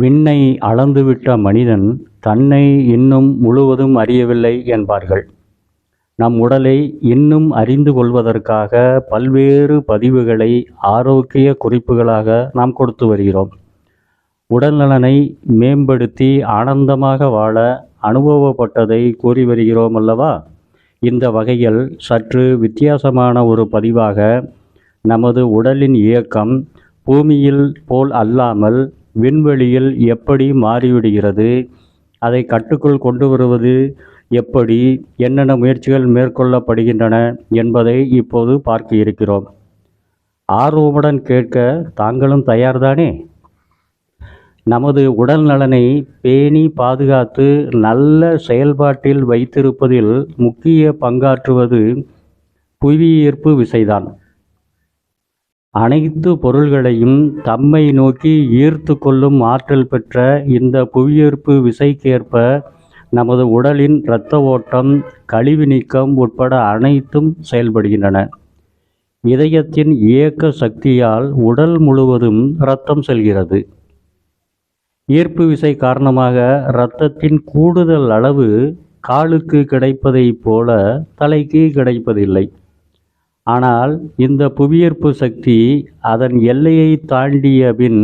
விண்ணை அளந்துவிட்ட மனிதன் தன்னை இன்னும் முழுவதும் அறியவில்லை என்பார்கள். நம் உடலை இன்னும் அறிந்து கொள்வதற்காக பல்வேறு பதிவுகளை ஆரோக்கிய குறிப்புகளாக நாம் கொடுத்து வருகிறோம். உடல்நலனை மேம்படுத்தி ஆனந்தமாக வாழ அனுபவப்பட்டதை கூறி வருகிறோம் அல்லவா? இந்த வகையில் சற்று வித்தியாசமான ஒரு பதிவாக நமது உடலின் இயக்கம் பூமியில் போல் அல்லாமல் விண்வெளியில் எப்படி மாறிவிடுகிறது? அதை கட்டுக்குள் கொண்டு வருவது எப்படி? என்னென்ன முயற்சிகள் மேற்கொள்ளப்படுகின்றன என்பதை இப்போது பார்க்க இருக்கிறோம். ஆர்வமுடன் கேட்க தாங்களும் தயார்தானே? நமது உடல் நலனை பேணி பாதுகாத்து நல்ல செயல்பாட்டில் வைத்திருப்பதில் முக்கிய பங்காற்றுவது புவியீர்ப்பு விசைதான். அனைத்து பொருள்களையும் தம்மை நோக்கி ஈர்த்து கொள்ளும் ஆற்றல் பெற்ற இந்த புவியீர்ப்பு விசைக்கேற்ப நமது உடலின் இரத்த ஓட்டம் கழிவு நீக்கம் உட்பட அனைத்தும் செயல்படுகின்றன. இதயத்தின் இயக்க சக்தியால் உடல் முழுவதும் இரத்தம் செல்கிறது. ஈர்ப்பு விசை காரணமாக இரத்தத்தின் கூடுதல் அளவு காலுக்கு கிடைப்பதைப் போல தலைக்கு கிடைப்பதில்லை. ஆனால் இந்த புவியீர்ப்பு சக்தி அதன் எல்லையை தாண்டிய பின்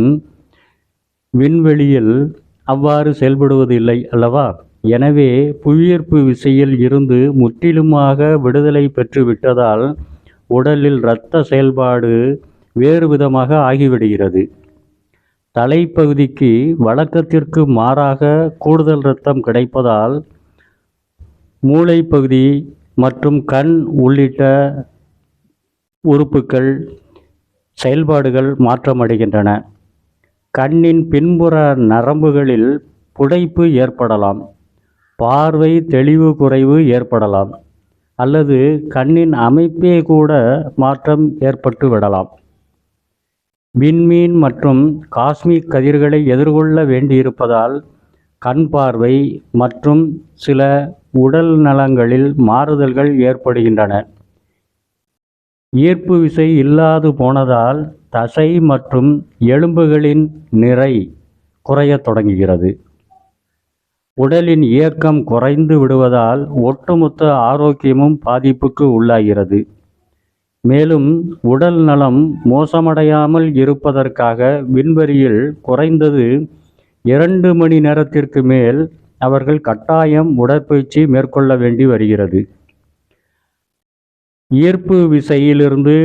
விண்வெளியில் அவ்வாறு செயல்படுவதில்லை அல்லவா? எனவே புவியீர்ப்பு விசையில் இருந்து முற்றிலுமாக விடுதலை பெற்றுவிட்டதால் உடலில் இரத்த செயல்பாடு வேறு விதமாக ஆகிவிடுகிறது. தலைப்பகுதிக்கு வழக்கத்திற்கு மாறாக கூடுதல் இரத்தம் கிடைப்பதால் மூளைப்பகுதி மற்றும் கண் உள்ளிட்ட உறுப்புகள் செயல்பாடுகள் மாற்றமடைகின்றன. கண்ணின் பின்புற நரம்புகளில் புடைப்பு ஏற்படலாம். பார்வை தெளிவு குறைவு ஏற்படலாம். அல்லது கண்ணின் அமைப்பே கூட மாற்றம் ஏற்பட்டு விடலாம். விண்மீன் மற்றும் காஸ்மிக் கதிர்களை எதிர்கொள்ள வேண்டியிருப்பதால் கண் பார்வை மற்றும் சில உடல் நலங்களில் மாறுதல்கள் ஏற்படுகின்றன. ஈர்ப்பு விசை இல்லாது போனதால் தசை மற்றும் எலும்புகளின் நிறை குறையத் தொடங்குகிறது. உடலின் இயக்கம் குறைந்து விடுவதால் ஒட்டுமொத்த ஆரோக்கியமும் பாதிப்புக்கு உள்ளாகிறது. மேலும் உடல் நலம் மோசமடையாமல் இருப்பதற்காக விண்வெளியில் குறைந்தது இரண்டு மணி நேரத்திற்கு மேல் அவர்கள் கட்டாயம் உடற்பயிற்சி மேற்கொள்ள வேண்டி வருகிறது. ஈர்ப்பு விசையிலிருந்து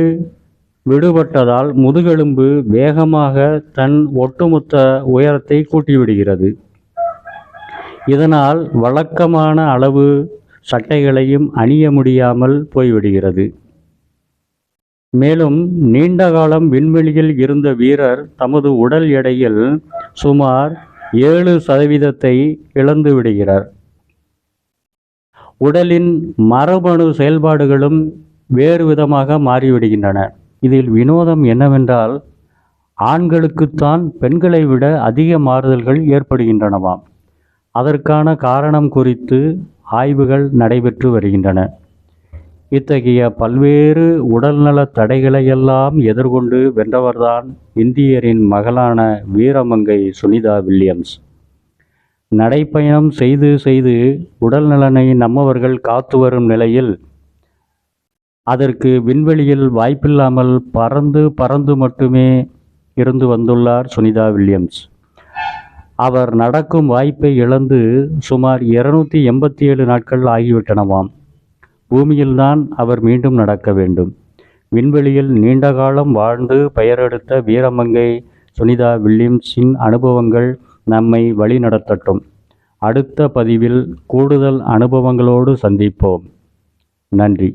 விடுபட்டதால் முதுகெலும்பு வேகமாக தன் ஒட்டுமொத்த உயரத்தை கூட்டிவிடுகிறது. இதனால் வழக்கமான அளவு சட்டைகளையும் அணிய முடியாமல் போய்விடுகிறது. மேலும் நீண்ட காலம் விண்வெளியில் இருந்த வீரர் தமது உடல் எடையில் சுமார் ஏழு சதவீதத்தை இழந்து விடுகிறார். உடலின் மரபணு செயல்பாடுகளும் வேறு விதமாக மாறிவிடுகின்றன. இதில் வினோதம் என்னவென்றால் ஆண்களுக்குத்தான் பெண்களை விட அதிக மாறுதல்கள் ஏற்படுகின்றனவாம். அதற்கான காரணம் குறித்து ஆய்வுகள் நடைபெற்று வருகின்றன. இத்தகைய பல்வேறு உடல்நல தடைகளையெல்லாம் எதிர்கொண்டு வென்றவர்தான் இந்தியரின் மகளான வீரமங்கை சுனிதா வில்லியம்ஸ். நடைப்பயணம் செய்து செய்து உடல் நலனை நம்மவர்கள் காத்து வரும் நிலையில் அதற்கு விண்வெளியில் வாய்ப்பில்லாமல் பறந்து பறந்து மட்டுமே இருந்து வந்துள்ளார் சுனிதா வில்லியம்ஸ். அவர் நடக்கும் வாய்ப்பை இழந்து சுமார் இருநூத்தி எண்பத்தி ஏழு நாட்கள் ஆகிவிட்டனவாம். பூமியில்தான் அவர் மீண்டும் நடக்க வேண்டும். விண்வெளியில் நீண்ட காலம் வாழ்ந்து பெயரெடுத்த வீரமங்கை சுனிதா வில்லியம்ஸின் அனுபவங்கள் நம்மை வழிநடத்தட்டும் அடுத்த பதிவில் கூடுதல் அனுபவங்களோடு சந்திப்போம். நன்றி.